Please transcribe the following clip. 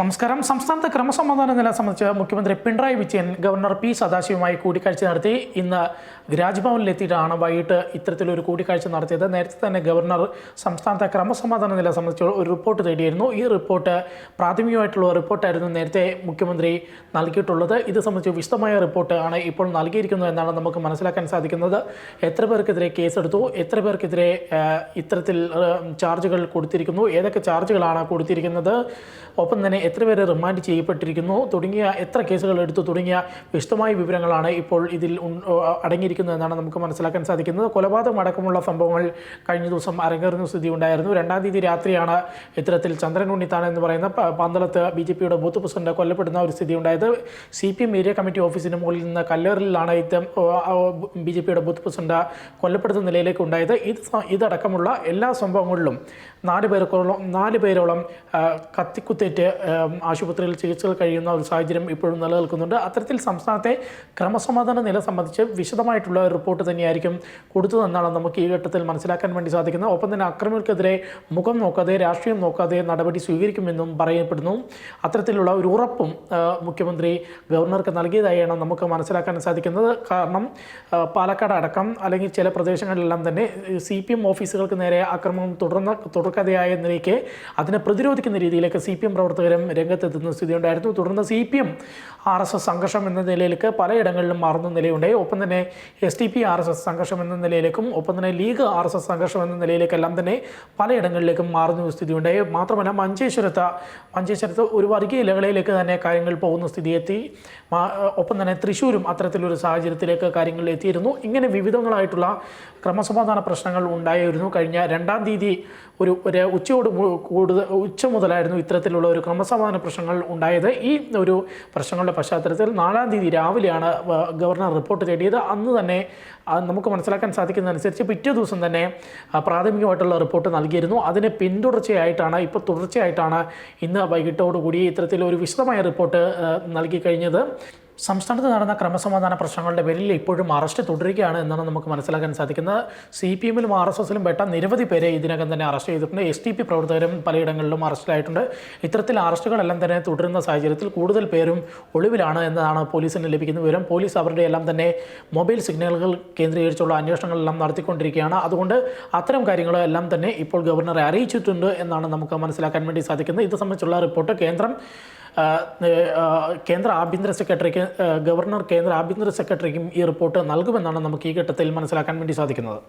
നമസ്കാരം. സംസ്ഥാനത്തെ ക്രമസമാധാന നില സംബന്ധിച്ച് മുഖ്യമന്ത്രി പിണറായി വിജയൻ ഗവർണർ പി സദാശിവുമായി കൂടിക്കാഴ്ച നടത്തി. ഇന്ന് രാജ്ഭവനിലെത്തിയിട്ടാണ് വൈകിട്ട് ഇത്തരത്തിലൊരു കൂടിക്കാഴ്ച നടത്തിയത്. നേരത്തെ തന്നെ ഗവർണർ സംസ്ഥാനത്തെ ക്രമസമാധാന നില സംബന്ധിച്ച് ഒരു റിപ്പോർട്ട് തേടിയിരുന്നു. ഈ റിപ്പോർട്ട് പ്രാഥമികമായിട്ടുള്ള റിപ്പോർട്ടായിരുന്നു നേരത്തെ മുഖ്യമന്ത്രി നൽകിയിട്ടുള്ളത്. ഇത് സംബന്ധിച്ച് വിശദമായ റിപ്പോർട്ട് ആണ് ഇപ്പോൾ നൽകിയിരിക്കുന്നത് എന്നാണ് നമുക്ക് മനസ്സിലാക്കാൻ സാധിക്കുന്നത്. എത്ര പേർക്കെതിരെ കേസെടുത്തു? എത്ര പേർക്കെതിരെ ഇത്തരത്തിൽ ചാർജുകൾ കൊടുത്തിരിക്കുന്നു? ഏതൊക്കെ ചാർജുകളാണ് കൊടുത്തിരിക്കുന്നത്? ഒപ്പം തന്നെ എത്ര പേരെ റിമാൻഡ് ചെയ്യപ്പെട്ടിരിക്കുന്നു തുടങ്ങിയ എത്ര കേസുകൾ എടുത്തു തുടങ്ങിയ വിശദമായ വിവരങ്ങളാണ് ഇപ്പോൾ ഇതിൽ അടങ്ങിയിരിക്കുന്നത് എന്നാണ് നമുക്ക് മനസ്സിലാക്കാൻ സാധിക്കുന്നത്. കൊലപാതകം അടക്കമുള്ള സംഭവങ്ങൾ കഴിഞ്ഞ ദിവസം അരങ്ങേറുന്ന സ്ഥിതി ഉണ്ടായിരുന്നു. രണ്ടാം തീയതി രാത്രിയാണ് ഇത്തരത്തിൽ ചന്ദ്രൻ ഉണ്ണിത്താൻ എന്ന് പറയുന്ന പന്തളത്ത് ബി ജെ പിയുടെ ബൂത്ത് പ്രസിഡന്റ് കൊല്ലപ്പെടുന്ന ഒരു സ്ഥിതി ഉണ്ടായത്. C P M area committee ഓഫീസിന് മുകളിൽ നിന്ന് കല്ലേറിലാണ് ഇത്തരം ബി ജെ പിയുടെ ബൂത്ത് പ്രസിഡന്റ് കൊല്ലപ്പെടുന്ന നിലയിലേക്ക് ഉണ്ടായത്. ഇത് ഇതടക്കമുള്ള എല്ലാ സംഭവങ്ങളിലും നാല് പേർക്കോളം നാല് പേരോളം കത്തിക്കുത്തേറ്റ് ആശുപത്രിയിൽ ചികിത്സകൾ കഴിയുന്ന ഒരു സാഹചര്യം ഇപ്പോഴും നിലനിൽക്കുന്നുണ്ട്. അത്തരത്തിൽ സംസ്ഥാനത്തെ ക്രമസമാധാന നില സംബന്ധിച്ച് വിശദമായിട്ടുള്ള റിപ്പോർട്ട് തന്നെയായിരിക്കും കൊടുത്തതെന്നാണ് നമുക്ക് ഈ ഘട്ടത്തിൽ മനസ്സിലാക്കാൻ വേണ്ടി സാധിക്കുന്നത്. ഒപ്പം തന്നെ അക്രമികൾക്കെതിരെ മുഖം നോക്കാതെ രാഷ്ട്രീയം നോക്കാതെ നടപടി സ്വീകരിക്കുമെന്നും പറയപ്പെടുന്നു. അത്തരത്തിലുള്ള ഒരു ഉറപ്പും മുഖ്യമന്ത്രി ഗവർണർക്ക് നൽകിയതായാണ് നമുക്ക് മനസ്സിലാക്കാൻ സാധിക്കുന്നത്. കാരണം പാലക്കാട് അടക്കം അല്ലെങ്കിൽ ചില പ്രദേശങ്ങളിലെല്ലാം തന്നെ സി പി എം ഓഫീസുകൾക്ക് നേരെ ആക്രമണം തുടർന്ന തുടർക്കഥയായ നിലയ്ക്ക് അതിനെ പ്രതിരോധിക്കുന്ന രീതിയിലേക്ക് സി പി എം പ്രവർത്തകരും രംഗത്തെത്തുന്ന സ്ഥിതിയുണ്ടായിരുന്നു. തുടർന്ന് C P M R S S സംഘർഷം എന്ന നിലയിലേക്ക് പലയിടങ്ങളിലും മാറുന്ന നിലയുണ്ടായി ഒപ്പം തന്നെ S T P R S S സംഘർഷം എന്ന നിലയിലേക്കും ഒപ്പം തന്നെ ലീഗ് ആർ എസ് എസ് സംഘർഷം എന്ന നിലയിലേക്കെല്ലാം തന്നെ പലയിടങ്ങളിലേക്കും മാറുന്ന സ്ഥിതി സ്ഥിതിയുണ്ടായി മാത്രമല്ല മഞ്ചേശ്വരത്ത് മഞ്ചേശ്വരത്ത് ഒരു വർഗീയ ഇലകളിലേക്ക് തന്നെ കാര്യങ്ങൾ പോകുന്ന സ്ഥിതിയെത്തി. ഒപ്പം തന്നെ തൃശ്ശൂരും അത്തരത്തിലൊരു സാഹചര്യത്തിലേക്ക് കാര്യങ്ങൾ എത്തിയിരുന്നു. ഇങ്ങനെ വിവിധങ്ങളായിട്ടുള്ള ക്രമസമാധാന പ്രശ്നങ്ങൾ ഉണ്ടായിരുന്നു. കഴിഞ്ഞ രണ്ടാം തീയതി ഒരു ഒരു ഉച്ചയോട് കൂടുതൽ ഉച്ച മുതലായിരുന്നു ഇത്തരത്തിലുള്ള ഒരു ക്രമസമാധാന പ്രശ്നങ്ങൾ ഉണ്ടായത് ഈ ഒരു പ്രശ്നങ്ങളുടെ പശ്ചാത്തലത്തിൽ നാലാം തീയതി രാവിലെയാണ് ഗവർണർ റിപ്പോർട്ട് തേടിയത്. അന്ന് തന്നെ നമുക്ക് മനസ്സിലാക്കാൻ സാധിക്കുന്നതനുസരിച്ച് പിറ്റേ ദിവസം തന്നെ പ്രാഥമികമായിട്ടുള്ള റിപ്പോർട്ട് നൽകിയിരുന്നു. അതിന് പിന്തുടർച്ചയായിട്ടാണ് ഇപ്പോൾ തുടർച്ചയായിട്ടാണ് ഇന്ന് വൈകിട്ടോടുകൂടി ഇത്തരത്തിലൊരു വിശദമായ റിപ്പോർട്ട് നൽകിക്കഴിഞ്ഞത്. നൽകി കഴിഞ്ഞത് സംസ്ഥാനത്ത് നടന്ന ക്രമസമാധാന പ്രശ്നങ്ങളുടെ പേരിൽ ഇപ്പോഴും അറസ്റ്റ് തുടരുകയാണ് എന്നാണ് നമുക്ക് മനസ്സിലാക്കാൻ സാധിക്കുന്നത്. സി പി എമ്മിലും ആർ എസ് എസിലും പെട്ട നിരവധി പേരെ ഇതിനകം തന്നെ അറസ്റ്റ് ചെയ്തിട്ടുണ്ട്. എസ് ടി പി പ്രവർത്തകരും പലയിടങ്ങളിലും അറസ്റ്റിലായിട്ടുണ്ട് ഇത്തരത്തിൽ അറസ്റ്റുകളെല്ലാം തന്നെ തുടരുന്ന സാഹചര്യത്തിൽ കൂടുതൽ പേരും ഒളിവിലാണ് എന്നതാണ് പോലീസിന് ലഭിക്കുന്ന വിവരം. പോലീസ് അവരുടെ എല്ലാം തന്നെ മൊബൈൽ സിഗ്നലുകൾ കേന്ദ്രീകരിച്ചുള്ള അന്വേഷണങ്ങളെല്ലാം നടത്തിക്കൊണ്ടിരിക്കുകയാണ്. അതുകൊണ്ട് അത്തരം കാര്യങ്ങളെല്ലാം തന്നെ ഇപ്പോൾ ഗവർണറെ അറിയിച്ചിട്ടുണ്ട് എന്നാണ് നമുക്ക് മനസ്സിലാക്കാൻ വേണ്ടി സാധിക്കുന്നത്. ഇത് സംബന്ധിച്ചുള്ള റിപ്പോർട്ട് കേന്ദ്രം കേന്ദ്ര ആഭ്യന്തര സെക്രട്ടറിക്ക് ഗവർണർ കേന്ദ്ര ആഭ്യന്തര സെക്രട്ടറിക്കും ഈ റിപ്പോർട്ട് നൽകുമെന്നാണ് നമുക്ക് ഈ ഘട്ടത്തിൽ മനസ്സിലാക്കാൻ വേണ്ടി സാധിക്കുന്നത്.